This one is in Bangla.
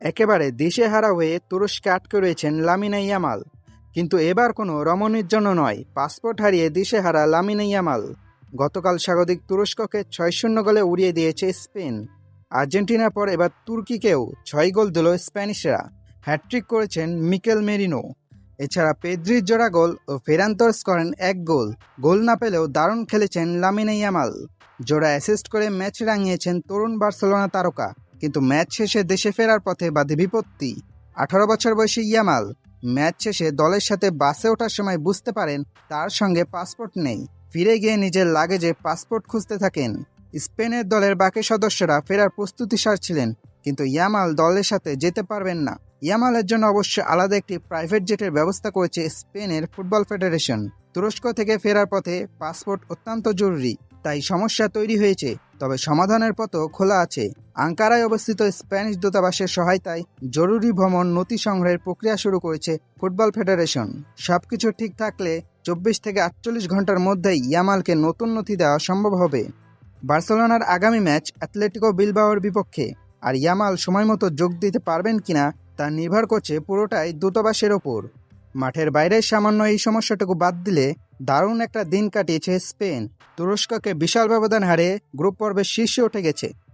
একেবারে দিশেহারা হয়ে তুরস্কে আটকে রয়েছেন লামিনা ইয়ামাল। কিন্তু এবার কোনো রমণীর জন্য নয়, পাসপোর্ট হারিয়ে দিশেহারা লামিনা ইয়ামাল। গতকাল স্বাগতিক তুরস্ককে ছয় শূন্য গোলে উড়িয়ে দিয়েছে স্পেন। আর্জেন্টিনার পর এবার তুর্কিকেও ছয় গোল দিল স্প্যানিশরা। হ্যাট্রিক করেছেন মিকেল মেরিনো। এছাড়া পেদ্রির জোড়া গোল ও ফেরান্তর্স করেন এক গোল গোল না পেলেও দারুণ খেলেছেন লামিনা ইয়ামাল। জোড়া অ্যাসিস্ট করে ম্যাচ রাঙিয়েছেন তরুণ বার্সেলোনা তারকা। কিন্তু ম্যাচ শেষে দেশে ফেরার পথে বাধে বিপত্তি। আঠারো বছর বয়সী ইয়ামাল ম্যাচ শেষে দলের সাথে বাসে ওঠার সময় বুঝতে পারেন তার সঙ্গে পাসপোর্ট নেই। ফিরে গিয়ে নিজের লাগেজে পাসপোর্ট খুঁজতে থাকেন। স্পেনের দলের বাকি সদস্যরা ফেরার প্রস্তুতি সারছিলেন, কিন্তু ইয়ামাল দলের সাথে যেতে পারবেন না। ইয়ামালের জন্য অবশ্য আলাদা একটি প্রাইভেট জেটের ব্যবস্থা করেছে স্পেনের ফুটবল ফেডারেশন। তুরস্ক থেকে ফেরার পথে পাসপোর্ট অত্যন্ত জরুরি, তাই সমস্যা তৈরি হয়েছে। তবে সমাধানের পথও খোলা আছে। আঙ্কারায় অবস্থিত স্প্যানিশ দূতাবাসের সহায়তায় জরুরি ভ্রমণ নথি সংগ্রহের প্রক্রিয়া শুরু করেছে ফুটবল ফেডারেশন। সবকিছু ঠিক থাকলে চব্বিশ থেকে আটচল্লিশ ঘণ্টার মধ্যেই ইয়ামালকে নতুন নথি দেওয়া সম্ভব হবে। বার্সেলোনার আগামী ম্যাচ অ্যাথলেটিকো বিলবাওয়ের বিপক্ষে। আর ইয়ামাল সময় মতো যোগ দিতে পারবেন কিনা তা নির্ভর করছে পুরোটাই দূতাবাসের ওপর। মাঠের বাইরে সামান্য এই সমস্যাটুকু বাদ দিলে দারুণ একটা দিন কাটিয়েছে স্পেন। তুরস্ককে বিশাল ব্যবধান হারে গ্রুপ পর্বের শীর্ষে উঠে গেছে।